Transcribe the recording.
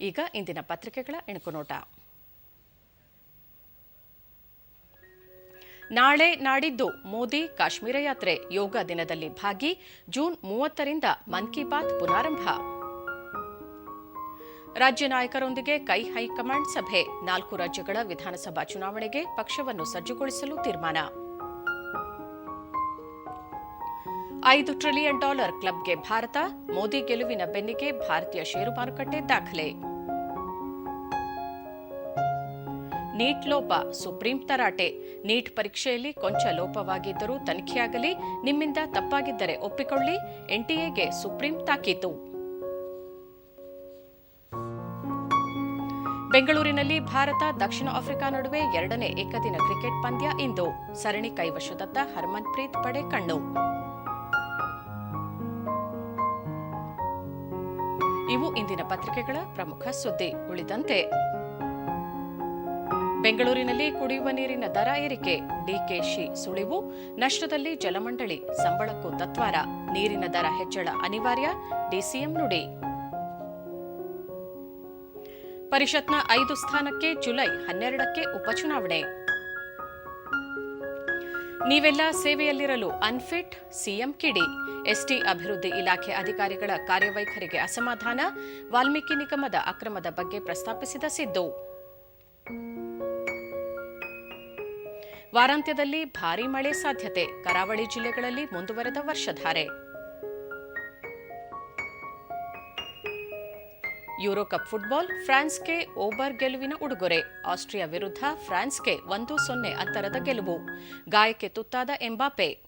ಈಗ ಇಂದಿನ ಪತ್ರಿಕೆಗಳ ಇಣುಕುನೋಟ ನಾಳೆ ನಾಡಿದ್ದು ಮೋದಿ ಕಾಶ್ಮೀರ ಯಾತ್ರೆ ಯೋಗ ದಿನದಲ್ಲಿ ಭಾಗಿ ಜೂನ್ ಮೂವತ್ತರಿಂದ ಮನ್ ಕಿ ಬಾತ್ ಪುನಾರಂಭ. ರಾಜ್ಯ ನಾಯಕರೊಂದಿಗೆ ಕೈ ಹೈಕಮಾಂಡ್ ಸಭೆ ನಾಲ್ಕು ರಾಜ್ಯಗಳ ವಿಧಾನಸಭಾ ಚುನಾವಣೆಗೆ ಪಕ್ಷವನ್ನು ಸಜ್ಜುಗೊಳಿಸಲು ತೀರ್ಮಾನ. ಐದು ಟ್ರಿಲಿಯನ್ ಡಾಲರ್ ಕ್ಲಬ್ಗೆ ಭಾರತ, ಮೋದಿ ಗೆಲುವಿನ ಬೆನ್ನಿಗೆ ಭಾರತೀಯ ಷೇರು ಮಾರುಕಟ್ಟೆ ದಾಖಲೆ. ನೀಟ್ ಲೋಪ, ಸುಪ್ರೀಂ ತರಾಟೆ. ನೀಟ್ ಪರೀಕ್ಷೆಯಲ್ಲಿ ಕೊಂಚ ಲೋಪವಾಗಿದ್ದರೂ ತನಿಖೆಯಾಗಲಿ, ನಿಮ್ಮಿಂದ ತಪ್ಪಾಗಿದ್ದರೆ ಒಪ್ಪಿಕೊಳ್ಳಿ, ಎನ್ಟಿಎಗೆ ಸುಪ್ರೀಂ ತಾಕೀತು. ಬೆಂಗಳೂರಿನಲ್ಲಿ ಭಾರತ ದಕ್ಷಿಣ ಆಫ್ರಿಕಾ ನಡುವೆ ಎರಡನೇ ಏಕದಿನ ಕ್ರಿಕೆಟ್ ಪಂದ್ಯ ಇಂದು. ಸರಣಿ ಕೈವಶದತ್ತ ಹರ್ಮನ್ಪ್ರೀತ್ ಪಡೆ ಕಣ್ಣು. ಇವು ಇಂದಿನ ಪತ್ರಿಕೆಗಳ ಪ್ರಮುಖ ಸುದ್ದಿ ಉಳಿದಂತೆ. ಬೆಂಗಳೂರಿನಲ್ಲಿ ಕುಡಿಯುವ ನೀರಿನ ದರ ಏರಿಕೆ, ಡಿಕೆಶಿ ಸುಳಿವು, ನಷ್ಟದಲ್ಲಿ ಜಲಮಂಡಳಿ, ಸಂಬಳಕ್ಕೂ ತತ್ವಾರ, ನೀರಿನ ದರ ಹೆಚ್ಚಳ ಅನಿವಾರ್ಯ, ಡಿಸಿಎಂ ನುಡಿ. ಪರಿಷತ್ನ ಐದು ಸ್ಥಾನಕ್ಕೆ ಜುಲೈ ಹನ್ನೆರಡಕ್ಕೆ ಉಪಚುನಾವಣೆ. ನೀವೆಲ್ಲ ಸೇವೆಯಲ್ಲಿರಲು ಅನ್ಫಿಟ್, ಸಿಎಂ ಕಿಡಿ. ಎಸ್ಟಿ ಅಭಿವೃದ್ಧಿ ಇಲಾಖೆ ಅಧಿಕಾರಿಗಳ ಕಾರ್ಯವೈಖರಿಗೆ ಅಸಮಾಧಾನ, ವಾಲ್ಮೀಕಿ ನಿಗಮದ ಅಕ್ರಮದ ಬಗ್ಗೆ ಪ್ರಸ್ತಾಪಿಸಿದ ಸಿದ್ದು. ವಾರಾಂತ್ಯದಲ್ಲಿ ಭಾರೀ ಮಳೆ ಸಾಧ್ಯತೆ, ಕರಾವಳಿ ಜಿಲ್ಲೆಗಳಲ್ಲಿ ಮುಂದುವರೆದ ವರ್ಷಧಾರೆ. ಯುರೋಕಪ್ ಫುಟ್ಬಾಲ್, ಫ್ರಾನ್ಸ್ಗೆ ಓಬರ್ ಗೆಲುವಿನ ಉಡುಗೊರೆ, ಆಸ್ಟ್ರಿಯಾ ವಿರುದ್ಧ ಫ್ರಾನ್ಸ್ಗೆ ಒಂದು ಸೊನ್ನೆ ಅಂತರದ ಗೆಲುವು. ಗಾಯಕ್ಕೆ ತುತ್ತಾದ ಎಂಬಾಪೆ